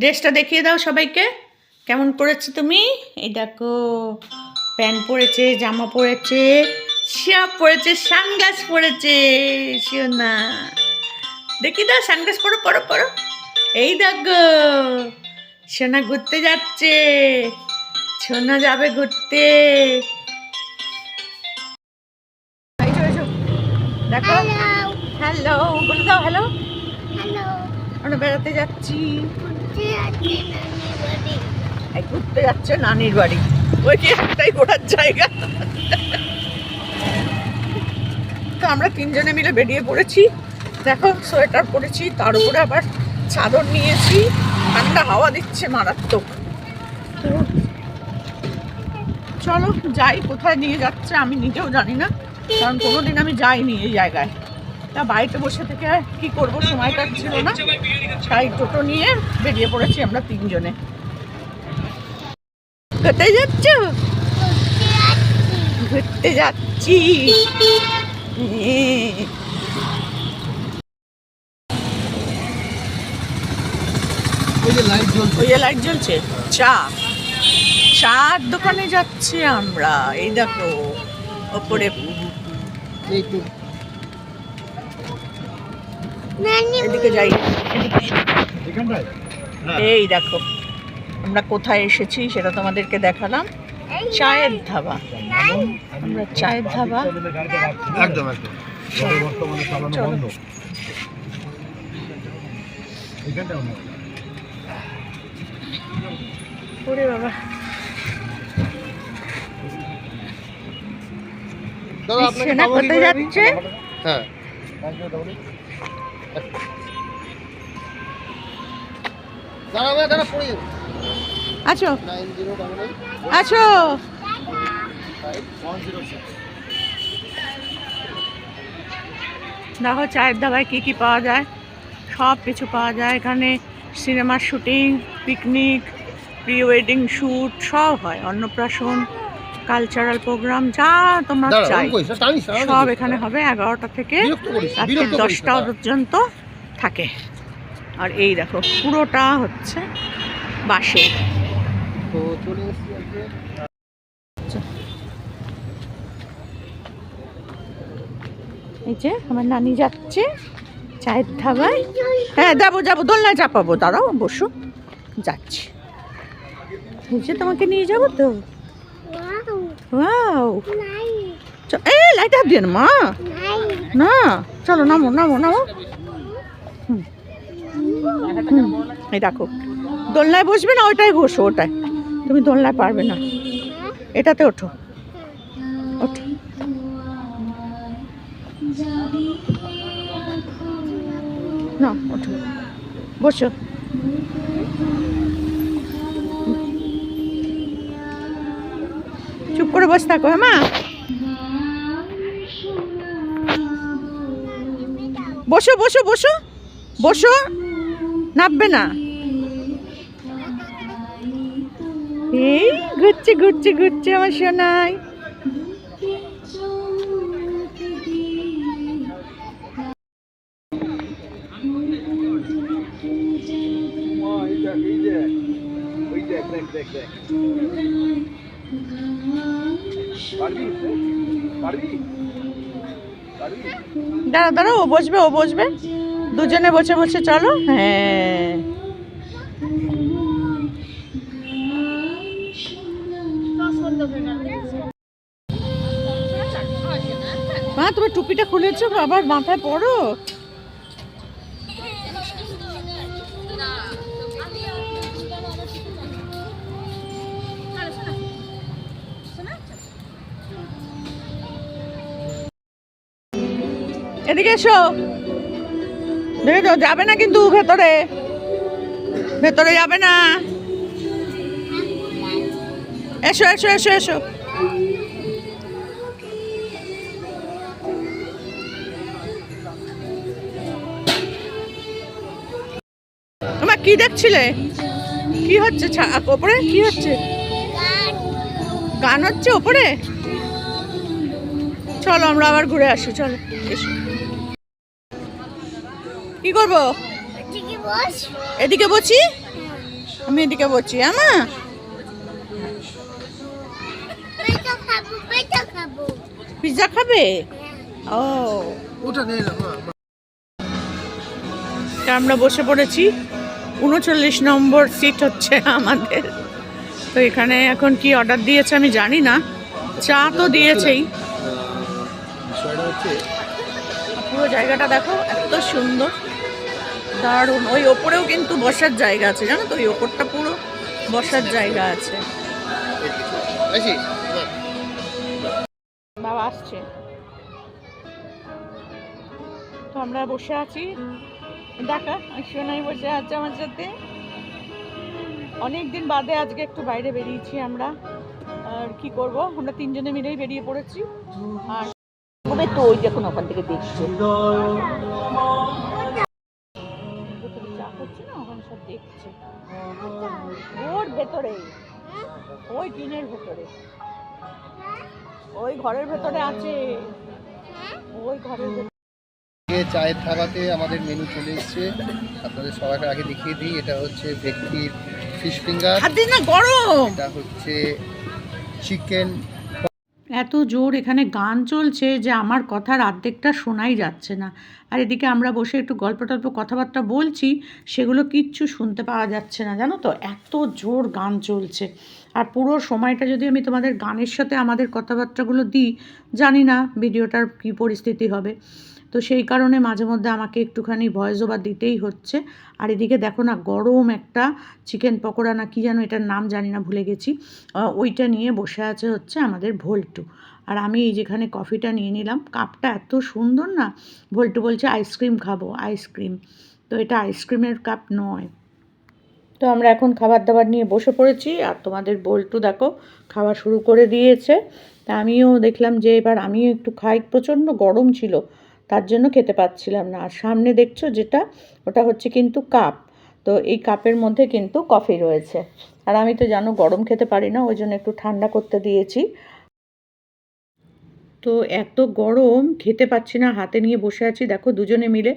ড্রেসটা দেখিয়ে দাও সবাইকে। কেমন পরেছো তুমি? এই দেখো প্যান্ট পরেছে জামা পরেছে শাপ পরেছে সানগ্লাস পরেছে না। দেখি দাও সানগ্লাস পরো পরো পরো। এই দেখো সোনা ঘুরতে যাচ্ছে সোনা যাবে ঘুরতে। দেখো। হ্যালো বলে দাও হ্যালো আমরা বেড়াতে যাচ্ছি। ঘুরতে যাচ্ছে নানির বাড়ি। ওই কি একটাই ঘোরার জায়গা। তো আমরা তিনজনে মিলে বেরিয়ে পড়েছি। দেখো, সোয়েটার পরেছি, তার উপরে আবার চাদর নিয়েছি। ঠান্ডা হাওয়া দিচ্ছে মারাত্মক। তো চলো, যাই, কোথায় নিয়ে যাচ্ছে আমি নিজেও জানি না। কারণ কোনোদিন আমি যাইনি এই জায়গায়। তা বাড়িতে বসে থেকে কি করব? সময় কাটছিল না। তাই টোটো নিয়ে বেরিয়ে পড়েছি আমরা তিনজনে। কোথায় যাচ্ছ? ঘুরতে যাচ্ছি। ওই যে লাইট জ্বলছে। চা। চার দোকানে যাচ্ছি আমরা। এই দেখো, ওপরে। এদিকে যাই। এই দেখো আমরা কোথায় এসেছি সেটা তোমাদেরকে দেখালাম। চায়ের ধাবা। আমরা চায়ের ধাবা। একদম ওরে বাবা। কোথায় যাচ্ছে? হ্যাঁ। আছো? আছো? দেখো চায়ের ধাবায় কি কি পাওয়া যায়? সব কিছু পাওয়া যায় এখানে। সিনেমার shooting picnic pre wedding shoot সব হয়। অন্নপ্রাশন কালচারাল প্রোগ্রাম যা তোমার চাই। সব এখানে হবে এগারোটা থেকে দশটা পর্যন্ত থাকে। আর এই দেখো পুরোটা হচ্ছে বাসে এই যে আমার নানি যাচ্ছে চায়ের ধাবায়। হ্যাঁ যাব যাব দোলনায় চাপাবো দাঁড়াও বসো যাচ্ছি। এই যে তোমাকে নিয়ে যাব তো? ওয়াও এ লাইট হাত দিয়ে মা না চলো নামো নামো নামো এই দেখো দোলনায় বসবে না ওইটাই বসো ওটাই। তুমি দোলনায় পারবে না। এটাতে ওঠো। ওঠো। না ওঠো। বসো। করে বসে থাকো হ্যাঁ মা? বসো বসো বসো বসো। নাববে না। এই ঘুরছে ঘুরছে ঘুরছে আমার সোনাই। দাঁড়া দাঁড়া ও বসবে ও বসবে। দুজনে বসে বসে, চলো। হ্যাঁ। তুমি টুপিটা খুলেছো? আবার মাথায় পড়ো। এদিকে এসো। দেখো যাবে না কিন্তু ভেতরে। ভেতরে যাবে না। এসো এসো এসো এসো। তোমার কি দেখছিলে? কি হচ্ছে? ওপরে? কি হচ্ছে? গান হচ্ছে ওপরে? চলো, আমরা আবার ঘুরে আসি, চলো, এসো। কি করব? এদিকে বসি। আমি এদিকে বলছি আমা খাব পিৎজা খাবে। ও। ওটা নেই না তা আমরা বসে পড়েছি। উনচল্লিশ নম্বর সিট হচ্ছে আমাদের। তো এখানে এখন কি অর্ডার দিয়েছে আমি জানি না। চা তো দিয়েছেই। পুরো জায়গাটা দেখো এত সুন্দর। দারুণ। ওই ওপরেও কিন্তু বসার জায়গা আছে জানো তো? ওই ওপরটা পুরো বসার জায়গা আছে। বাবা আসছে। তো আমরা বসে আছি। দেখা সোনাই বসে আছে আমার সাথে। অনেক দিন বাদে আজকে একটু বাইরে বেরিয়েছি আমরা। আর কি করব? আমরা তিনজনে মিলেই বেরিয়ে পড়েছি। আর তো ওই দেখুন ওখান থেকে দেখছে। দেখছে। ওর ভেতরে। ওই টিনের ভেতরে। ওই ঘরের ভেতরে আছে। ওই ঘরের ভেতরে। চায়ের থাবাতে আমাদের মেনু চলে এসেছে। আপনাদের সবার আগে দেখিয়ে দিই এটা হচ্ছে ভেটকির ফিশ ফিঙ্গার গরম! এটা হচ্ছে চিকেন এত জোর এখানে গান চলছে যে আমার কথার আর্ধেকটা শোনাই যাচ্ছে না। আর এদিকে আমরা বসে একটু গল্প টল্প কথাবার্তা বলছি, সেগুলো কিচ্ছু শুনতে পাওয়া যাচ্ছে না, জানো তো? এত জোর গান চলছে। আর পুরো সময়টা যদি আমি তোমাদের গানের সাথে আমাদের কথাবার্তাগুলো দিই, জানি না ভিডিওটার কী পরিস্থিতি হবে। তো সেই কারণে মাঝে মধ্যে আমাকে একটুখানি ভয়েস ওভার দিতেই হচ্ছে। আর এদিকে দেখো না, গরম একটা চিকেন পকোড়া না কি যেন এটার নাম জানি না, ভুলে গেছি। ওইটা নিয়ে বসে আছে হচ্ছে আমাদের ভোল্টু। আর আমি এই যেখানে কফিটা নিয়ে নিলাম, কাপটা এত সুন্দর না, ভোল্টু বলছে আইসক্রিম খাব আইসক্রিম তো এটা আইসক্রিমের কাপ নয়। তো আমরা এখন খাবার দাবার নিয়ে বসে পড়েছি, আর তোমাদের বল্টু দেখো খাওয়া শুরু করে দিয়েছে। তা আমিও দেখলাম যে এবার আমিও একটু খাই, প্রচণ্ড গরম ছিল। তার জন্য খেতে পাচ্ছিলাম না। আর সামনে দেখছ যেটা, ওটা হচ্ছে কিন্তু কাপ। তো এই কাপের মধ্যে কিন্তু কফি রয়েছে। আর আমি তো জানো গরম খেতে পারি না ওই জন্য একটু ঠান্ডা করতে দিয়েছি। তো এত গরম, খেতে পাচ্ছি না, হাতে নিয়ে বসে আছি। দেখো দুজনে মিলে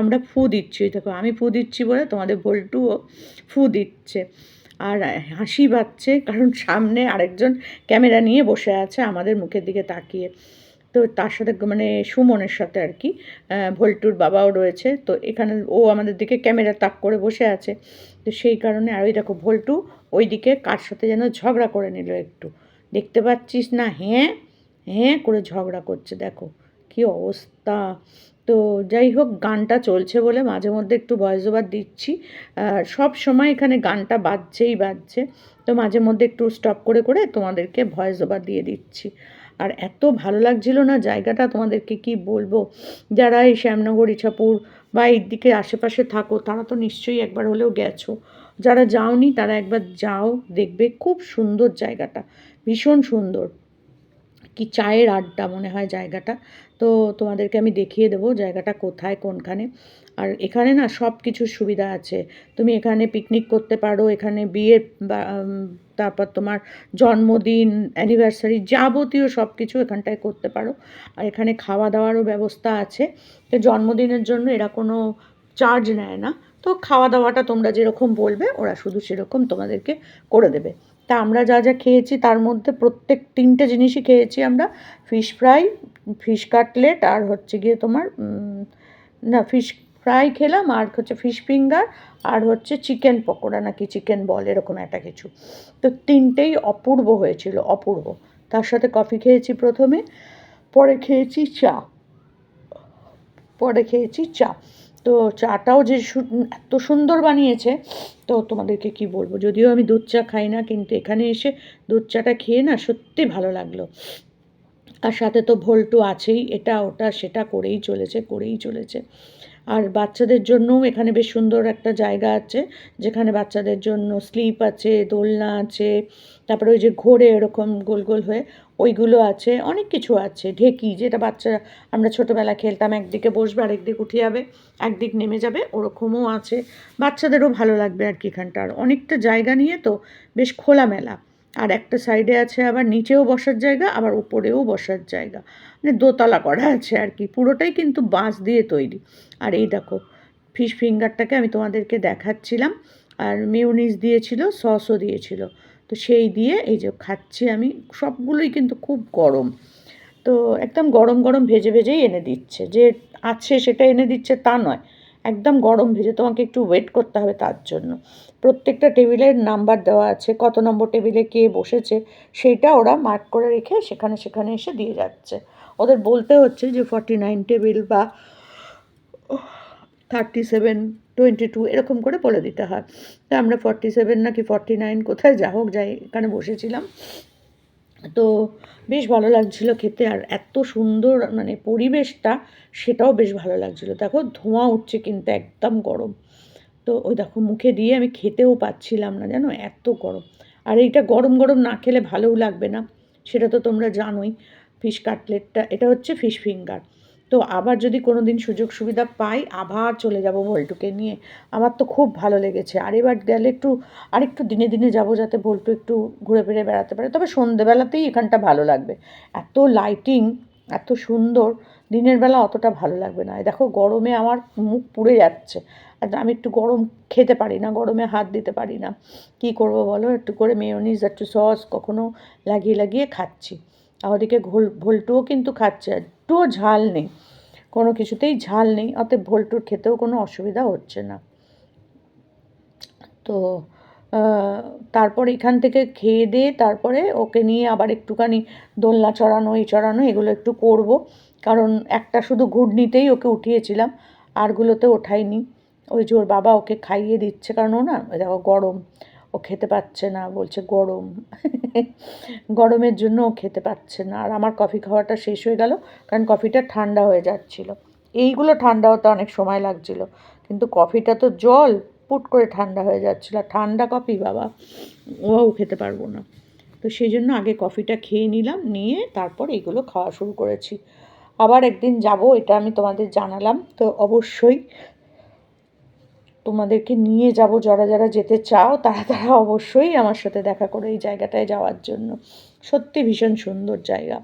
আমরা ফু দিচ্ছি। দেখো আমি ফু দিচ্ছি বলে তোমাদের বল্টুও ফু দিচ্ছে। আর হাসি পাচ্ছে, কারণ সামনে আরেকজন ক্যামেরা নিয়ে বসে আছে আমাদের মুখের দিকে তাকিয়ে। তো তার সাথে মানে সুমনের সাথে আর কি ভল্টুর বাবাও রয়েছে। তো এখানে ও আমাদের দিকে ক্যামেরা তাক করে বসে আছে। তো সেই কারণে আর ওই দেখো ভল্টু ওই দিকে কার সাথে যেন ঝগড়া করে নিল একটু। দেখতে পাচ্ছিস না? হ্যাঁ হ্যাঁ করে ঝগড়া করছে, দেখো কি অবস্থা। তো যাই হোক, গানটা চলছে বলে মাঝে মধ্যে একটু ভয়েস ওভার দিচ্ছি। সব সময় এখানে গানটা বাজছেই বাজছে। তো মাঝে মধ্যে একটু স্টপ করে করে তোমাদেরকে ভয়েস ওভার দিয়ে দিচ্ছি। আর এত ভালো লাগছিল না জায়গাটা তোমাদেরকে কি বলব? যারা এই শ্যামনগর, ইছাপুর বা এই দিকে আশেপাশে থাকো, তারা তো নিশ্চয়ই একবার হলেও গেছো। যারা যাওনি, তারা একবার যাও, দেখবে খুব সুন্দর জায়গাটা, ভীষণ সুন্দর। কি চায়ের আড্ডা মনে হয় জায়গাটা। তো তোমাদেরকে আমি দেখিয়ে দেবো জায়গাটা কোথায়, কোনখানে। আর এখানে না সব কিছুর সুবিধা আছে। তুমি এখানে পিকনিক করতে পারো, এখানে বিয়ের বা তারপর তোমার জন্মদিন অ্যানিভার্সারি যাবতীয় সব কিছু এখানটায় করতে পারো। আর এখানে খাওয়া দাওয়ারও ব্যবস্থা আছে। তো জন্মদিনের জন্য এরা কোনো চার্জ নেয় না। তো খাওয়া দাওয়াটা তোমরা যেরকম বলবে, ওরা শুধু সেরকম তোমাদেরকে করে দেবে। তা আমরা যা যা খেয়েছি তার মধ্যে প্রত্যেক তিনটে জিনিসই খেয়েছি আমরা। ফিশ ফ্রাই ফিশ কাটলেট আর হচ্ছে গিয়ে তোমার না ফিশ ফ্রাই খেলাম, আর হচ্ছে ফিশ ফিঙ্গার, আর হচ্ছে চিকেন পকোড়া, নাকি চিকেন বল, এরকম একটা কিছু। তো তিনটেই অপূর্ব হয়েছিল, অপূর্ব। তার সাথে কফি খেয়েছি প্রথমে, পরে খেয়েছি চা। পরে খেয়েছি চা। তো চাটাও যে এত সুন্দর বানিয়েছে, তো তোমাদেরকে কি বলব? যদিও আমি দুধ চা খাই না, কিন্তু এখানে এসে দুধ চাটা খেয়ে না সত্যি ভালো লাগল। আর সাথে তো ভোল্টু আছেই, এটা ওটা সেটা করেই চলেছে করেই চলেছে। আর বাচ্চাদের জন্যও এখানে বেশ সুন্দর একটা জায়গা আছে, যেখানে বাচ্চাদের জন্য স্লিপ আছে, দোলনা আছে, তারপরে ওই যে ঘোরে এরকম গোল গোল হয়ে ওইগুলো আছে, অনেক কিছু আছে, ঢেকি যেটা বাচ্চারা আমরা ছোটোবেলা খেলতাম, একদিকে বসবে আরেকদিক উঠে যাবে, একদিক নেমে যাবে, ওরকমও আছে, বাচ্চাদেরও ভালো লাগবে আর কি এখানটার। অনেকটা জায়গা নিয়ে তো বেশ খোলামেলা। আর একটা সাইডে আছে আবার নিচেও বসার জায়গা, আবার উপরেও বসার জায়গা। মানে দোতলা করা আছে আর কি, পুরোটাই কিন্তু বাঁশ দিয়ে তৈরি। আর এই দেখো ফিশ ফিঙ্গারটাকে আমি তোমাদেরকে দেখাচ্ছিলাম, আর মিউনিস দিয়েছিল সসও দিয়েছিল। তো সেই দিয়ে এই যে খাচ্ছি আমি, সবগুলোই কিন্তু খুব গরম। তো একদম গরম গরম ভেজে ভেজেই এনে দিচ্ছে। যে আছে সেটা এনে দিচ্ছে তা নয়। একদম গরম ভেজে, তোমাকে একটু ওয়েট করতে হবে তার জন্য। প্রত্যেকটা টেবিলের নাম্বার দেওয়া আছে, কত নম্বর টেবিলে কে বসেছে, সেইটা ওরা মার্ক করে রেখে সেখানে সেখানে এসে দিয়ে যাচ্ছে। ওদের বলতে হচ্ছে যে ফর্টি নাইন টেবিল বা থার্টি সেভেন টোয়েন্টি টু এরকম করে বলে দিতে হয়। তো আমরা ফর্টি সেভেন নাকি ফর্টি নাইন কোথায় যা হোক, যাই এখানে বসেছিলাম। তো বেশ ভালো লাগছিল খেতে আর এত সুন্দর মানে পরিবেশটা সেটাও বেশ ভালো লাগছিল। দেখো ধোঁয়া উঠছে কিন্তু একদম গরম। তো ওই দেখো মুখে দিয়ে আমি খেতেও পাচ্ছিলাম না জানো, এত গরম। আর এইটা গরম গরম না খেলে ভালোও লাগবে না, সেটা তো তোমরা জানোই। ফিশ কাটলেটটা, এটা হচ্ছে ফিশ ফিঙ্গার। তো আবার যদি কোনো দিন সুযোগ সুবিধা পাই, আবার চলে যাব ভল্টুকে নিয়ে। আমার তো খুব ভালো লেগেছে। আর এবার গেলে একটু, আরেকটু দিনে দিনে যাব যাতে ভল্টু একটু ঘুরে ফিরে বেড়াতে পারে। তবে সন্ধেবেলাতেই এখানটা ভালো লাগবে। এত লাইটিং এত সুন্দর, দিনের বেলা অতটা ভালো লাগবে না। দেখো, গরমে আমার মুখ পুড়ে যাচ্ছে। আর আমি একটু গরম খেতে পারি না, গরমে হাত দিতে পারি না। কি করব বলো? একটু করে মেয়োনিজ একটু সস কখনো লাগিয়ে লাগিয়ে খাচ্ছি। ওদিকে ঘোল, ভোল্টুও কিন্তু খাচ্ছে একটুও ঝাল নেই। কোনো কিছুতেই ঝাল নেই, অতএব ভোল্টুর খেতেও কোনো অসুবিধা হচ্ছে না। তো তারপর এখান থেকে খেয়ে দিয়ে তারপরে ওকে নিয়ে আবার একটুখানি দোলনা চড়ানো, এই চড়ানো, এগুলো একটু করব। কারণ একটা শুধু ঘুরনিতেই ওকে উঠিয়েছিলাম, আরগুলোতে ওঠাইনি। ওই যে ওর বাবা ওকে খাইয়ে দিচ্ছে, কারণ ও না দেখো গরম। ও খেতে পাচ্ছে না, বলছে গরম। গরমের জন্য ও খেতে পাচ্ছে না। আর আমার কফি খাওয়াটা শেষ হয়ে গেল, কারণ কফিটা ঠান্ডা হয়ে যাচ্ছিল। এইগুলো ঠান্ডা হতে অনেক সময় লাগছিল, কিন্তু কফিটা তো জল, পুট করে ঠান্ডা হয়ে যাচ্ছিল। ঠান্ডা কফি বাবা ওও খেতে পারব না। তো সেই জন্য আগে কফিটা খেয়ে নিলাম, নিয়ে তারপর এইগুলো খাওয়া শুরু করেছি। আবার একদিন যাব, এটা আমি তোমাদের জানালাম। তো অবশ্যই তোমাদেরকে নিয়ে যাব, যারা যারা যেতে চাও, তারা তারা অবশ্যই আমার সাথে দেখা করে এই জায়গাটায় যাওয়ার জন্য। সত্যি ভীষণ সুন্দর জায়গা।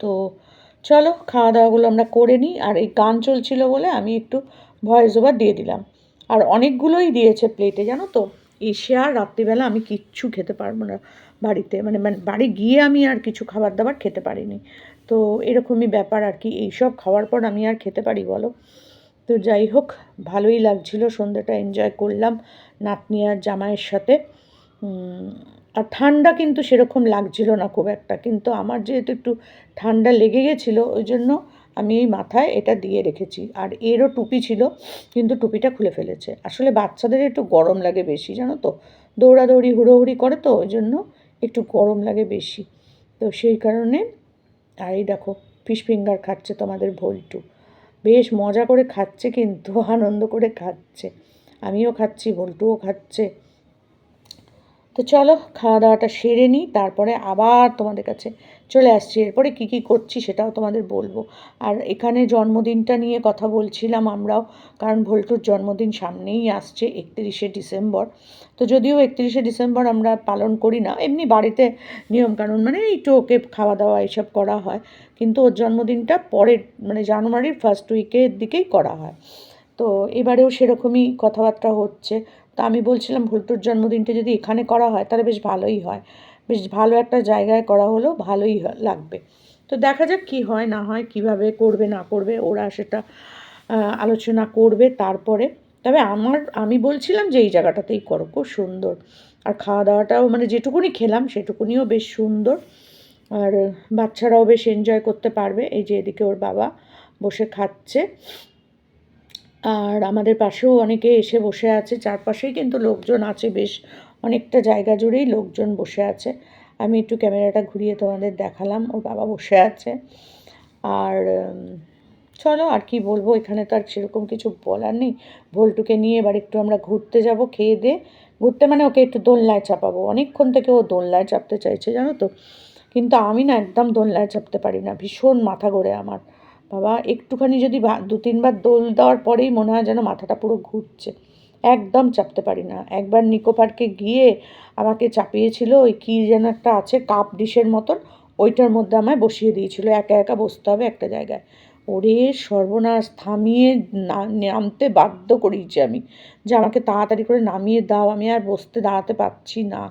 তো চলো খাওয়া দাওয়াগুলো আমরা করে নিই। আর এই গান চলছিল বলে আমি একটু ভয়েস ওভার দিয়ে দিলাম। আর অনেকগুলোই দিয়েছে প্লেটে জানো তো? এসে আর রাত্রিবেলা আমি কিচ্ছু খেতে পারব না বাড়িতে। মানে মানে বাড়ি গিয়ে আমি আর কিছু খাবার দাবার খেতে পারিনি। তো এরকমই ব্যাপার আর কি। এইসব খাওয়ার পর আমি আর খেতে পারি, বলো? তো যাই হোক, ভালোই লাগছিল সন্ধ্যাটা এনজয় করলাম নাতনি আর জামাইয়ের সাথে। আর ঠান্ডা কিন্তু সেরকম লাগছিল না খুব একটা, কিন্তু আমার যেহেতু একটু ঠান্ডা লেগে গেছিল, ওই জন্য আমি এই মাথায় এটা দিয়ে রেখেছি। আর এরও টুপি ছিল, কিন্তু টুপিটা খুলে ফেলেছে। আসলে বাচ্চাদের একটু গরম লাগে বেশি, জানো তো? দৌড়াদৌড়ি, হুড়োহুড়ি করে তো, ওই জন্য একটু গরম লাগে বেশি। তো সেই কারণে, আর এই দেখো ফিশ ফিঙ্গার খাচ্ছে তোমাদের ভোল্টু। বেশ মজা করে খাচ্ছে কিন্তু, আনন্দ করে খাচ্ছে। আমিও খাচ্ছি, বল্টুও খাচ্ছে। তো চলো খাওয়া দাওয়াটা সেরে নিই, তারপরে আবার তোমাদের কাছে চলে আসছি, এরপরে কী কী করছি সেটাও তোমাদের বলব। আর এখানে জন্মদিনটা নিয়ে কথা বলছিলাম আমরাও, কারণ ভল্টুর জন্মদিন সামনেই আসছে, একত্রিশে ডিসেম্বর। তো যদিও একত্রিশে ডিসেম্বর আমরা পালন করি না, এমনি বাড়িতে নিয়মকানুন মানে একটু ওকে খাওয়া দাওয়া এইসব করা হয়, কিন্তু ওর জন্মদিনটা পরের মানে জানুয়ারির ফার্স্ট উইকের দিকেই করা হয়। তো এবারেও সেরকমই কথাবার্তা হচ্ছে। তো আমি বলছিলাম, ভুলটুর জন্মদিনটা যদি এখানে করা হয়, তাহলে বেশ ভালোই হয়। বেশ ভালো একটা জায়গায় করা হলো, ভালোই লাগবে। তো দেখা যাক কী হয়, না হয়, কীভাবে করবে, না করবে, ওরা সেটা আলোচনা করবে তারপরে। তবে আমার, আমি বলছিলাম যে এই জায়গাটাতেই করো, খুব সুন্দর। আর খাওয়া দাওয়াটাও মানে যেটুকুনি খেলাম, সেটুকুনিও বেশ সুন্দর। আর বাচ্চারাও বেশ এনজয় করতে পারবে, এই যে এদিকে ওর বাবা বসে খাচ্ছে। আর আমাদের পাশেও অনেকে এসে বসে আছে, চারপাশেই কিন্তু লোকজন আছে বেশ অনেকটা জায়গা জুড়েই লোকজন বসে আছে। আমি একটু ক্যামেরাটা ঘুরিয়ে তোমাদের দেখালাম, ওর বাবা বসে আছে। আর চলো আর কি বলব, এখানে তো আর সেরকম কিছু বলার নেই। ভোলটুকে নিয়ে এবার একটু আমরা ঘুরতে যাব, খেয়ে দিয়ে। ঘুরতে মানে ওকে একটু দোলনায় চাপাবো। অনেকক্ষণ থেকে ও দোলনায় চাপতে চাইছে, জানো তো? কিন্তু আমি না একদম দোলনায় চাপতে পারি না। ভীষণ মাথা ঘোরে আমার। বাবা, একটুখানি যদি দু তিনবার দোল দেওয়ার পরেই মনে হয় যেন মাথাটা পুরো ঘুরছে। একদম চাপতে পারি না। একবার নিকো পার্কে গিয়ে আমাকে চাপিয়েছিল ওই কী যেন একটা আছে কাপ ডিশের মতন, ওইটার মধ্যে আমায় বসিয়ে দিয়েছিল। একা একা বসতে হবে একটা জায়গায়। ওরে সর্বনাশ, থামিয়ে নামতে বাধ্য করিয়েছি আমি যে আমাকে তাড়াতাড়ি করে নামিয়ে দাও, আমি আর বসতে দাঁড়াতে পারছি না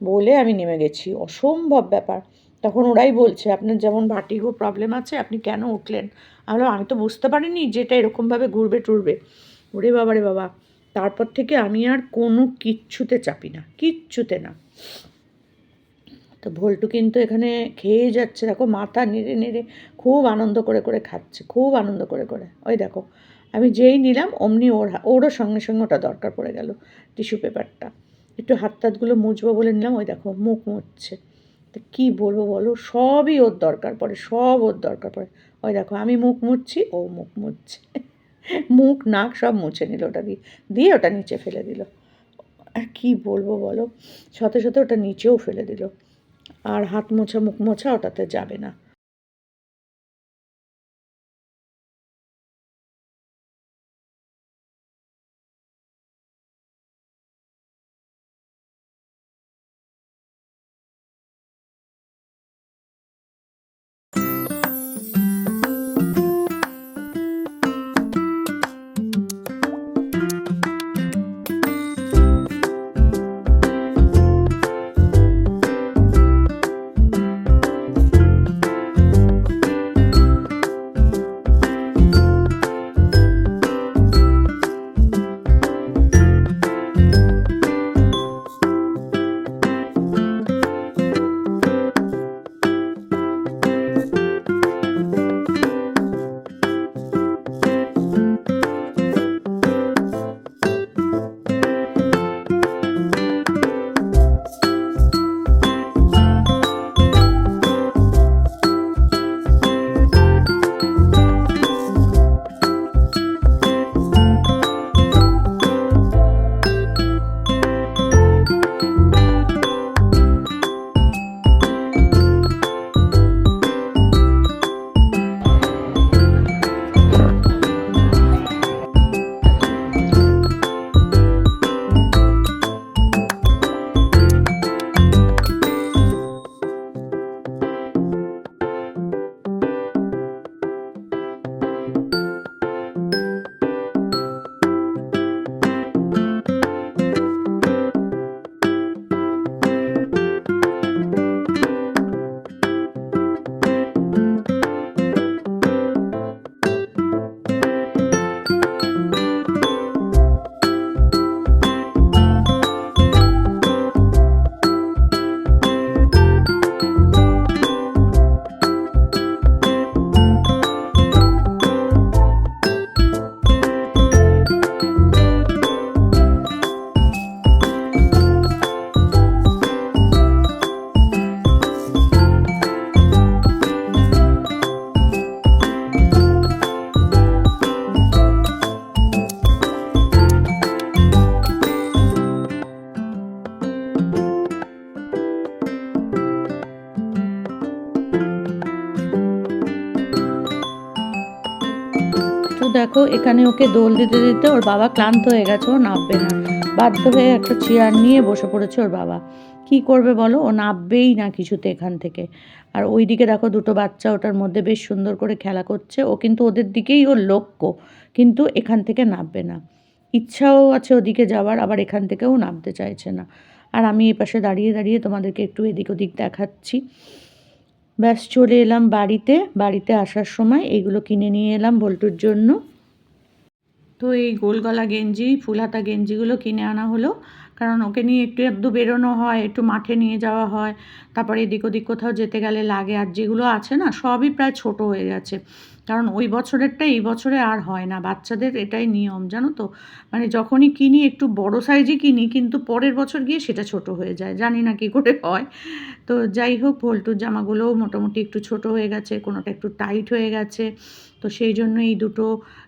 বলে আমি নেমে গেছি। অসম্ভব ব্যাপার। তখন ওরাই বলছে, আপনার যেমন ভার্টিগো প্রবলেম আছে, আপনি কেন উঠলেন? আমি আমি তো বুঝতে পারিনি যে এটা এরকমভাবে ঘুরবে টুরবে ওরে বাবা রে বাবা। তারপর থেকে আমি আর কোনো কিচ্ছুতে চাপি না, কিচ্ছুতে না। তো ভল্টু কিন্তু এখানে খেয়ে যাচ্ছে, দেখো মাথা নেড়ে নেড়ে খুব আনন্দ করে করে খাচ্ছে, খুব আনন্দ করে করে। ওই দেখো, আমি যেই নিলাম অমনি ওর ওরও সঙ্গে সঙ্গে ওটা দরকার পড়ে গেল টিস্যু পেপারটা। একটু হাত টাতগুলো মুছবো বলে নিলাম, ওই দেখো মুখ মুছছে। তো কী বলব বলো, সবই ওর দরকার পড়ে, সব ওর দরকার পড়ে। ওই দেখো আমি মুখ মুছছি ও মুখ মুছছে মুখ, নাক সব মুছে নিল ওটা দিয়ে। দিয়ে ওটা নিচে ফেলে দিল। আর কি বলব বলো? সাথে সাথে ওটা নিচেও ফেলে দিল। আর হাত মোছা, মুখ মোছা ওটাতে যাবে না। এখানে ওকে দোল দিতে দিতে ওর বাবা ক্লান্ত হয়ে গেছে, ও নামবে না। বাধ্য হয়ে একটা চেয়ার নিয়ে বসে পড়েছে ওর বাবা। কি করবে বলো? ও নামবেই না কিছুতে এখান থেকে। আর ওই দিকে দেখো দুটো বাচ্চা ওটার মধ্যে বেশ সুন্দর করে খেলা করছে। ও কিন্তু ওদের দিকেই ওর লক্ষ্য, কিন্তু এখান থেকে নামবে না। ইচ্ছাও আছে ওদিকে যাওয়ার, আবার এখান থেকেও নামতে চাইছে না। আর আমি এই পাশে দাঁড়িয়ে দাঁড়িয়ে তোমাদেরকে একটু এদিক ওদিক দেখাচ্ছি। ব্যাস চলে এলাম বাড়িতে। বাড়িতে আসার সময় এইগুলো কিনে নিয়ে এলাম বল্টুর জন্য। তো এই গোলগলা গেঞ্জি ফুলহাতা গেঞ্জিগুলো কিনে আনা হলো। কারণ ওকে নিয়ে একটু একটু বেরোনো হয়, একটু মাঠে নিয়ে যাওয়া হয়। তারপরে এদিক ওদিক কোথাও যেতে গেলে লাগে। আর যেগুলো আছে না, সবই প্রায় ছোট হয়ে গেছে। কারণ ওই বছরেরটা এই বছরে আর হয় না। বাচ্চাদের এটাই নিয়ম, জানো তো? মানে যখনই কিনি একটু বড় সাইজই কিনি, কিন্তু পরের বছর গিয়ে সেটা ছোট হয়ে যায়। জানি না কী করে হয়। তো যাই হোক ভোল্টুর জামাগুলোও মোটামুটি একটু ছোট হয়ে গেছে, কোনোটা একটু টাইট হয়ে গেছে। তো সেই জন্য এই দুটো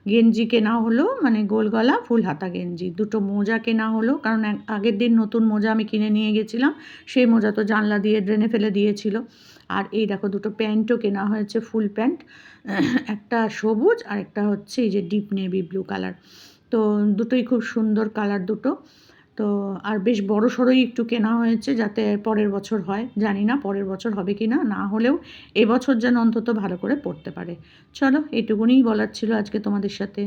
গেঞ্জি কেনা হলো মানে গোলগলা ফুল হাতা গেঞ্জি। দুটো মোজা কেনা হলো, কারণ আগের দিন নতুন মোজা আমি কিনে নিয়ে গেছিলাম, সেই মোজা তো জানলা দিয়ে, ড্রেনে ফেলে দিয়েছিল। আর এই দেখো, দুটো প্যান্টও কেনা হয়েছে, ফুল প্যান্ট। একটা সবুজ আর একটা হচ্ছে এই যে ডিপ নেভি ব্লু কালার তো দুটোই খুব সুন্দর কালার দুটো। তো আর বেশ বড় সড়োই একটু কেনা হয়েছে যাতে পরের বছর হয়। জানি না পরের বছর হবে কি না না হলেও এবছর যেন অন্তত ভালো করে পড়তে পারে। চলো এটুকুনিই বলার ছিল আজকে তোমাদের সাথে।